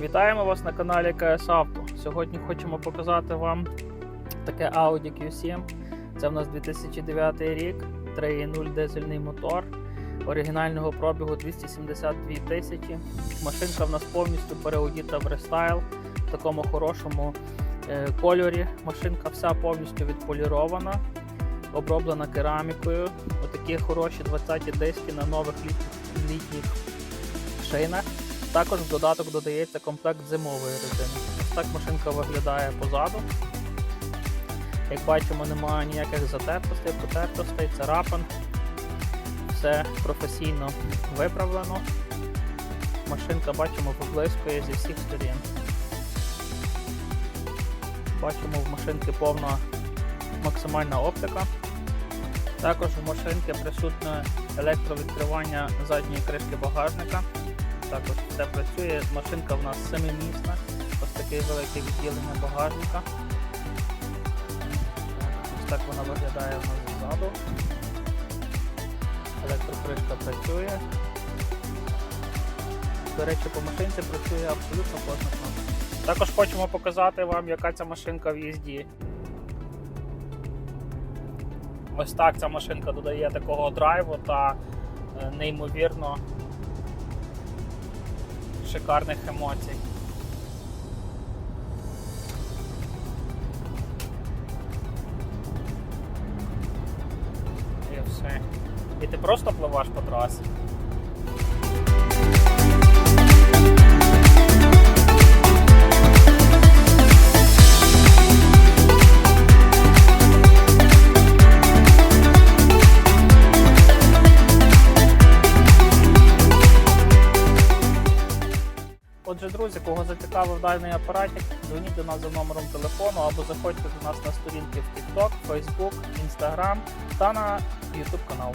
Вітаємо вас на каналі КС Авто. Сьогодні хочемо показати вам таке Audi Q7. Це в нас 2009 рік, 3.0 дизельний мотор, оригінального пробігу 272 тисячі. Машинка в нас повністю переодіта в рестайл в такому хорошому е, кольорі. Машинка вся повністю відполірована, оброблена керамікою. Отакі хороші 20-ті диски на нових літніх шинах. Також в додаток додається комплект зимової резини. Так машинка виглядає позаду. Як бачимо, немає ніяких затертостей, потертостей, царапин. Все професійно виправлено. Машинка бачимо поблискує зі всіх сторін. Бачимо в машинки повна максимальна оптика. Також в машинки присутнє електровідкривання задньої кришки багажника. Також все працює. Машинка в нас семимісна. Ось таке велике відділення багажника. Ось так вона виглядає в нас ззаду. Електрокришка працює. До речі, по машинці працює абсолютно кнопка. Також хочемо показати вам, яка ця машинка в їзді. Ось так ця машинка додає такого драйву та е, неймовірно шикарних емоцій. І все. І ти просто пливаш по трасі. Отже, друзі, кого зацікавив даний апаратик, дзвоніть до нас за номером телефону або заходьте до нас на сторінки в TikTok, Facebook, Instagram та на YouTube канал.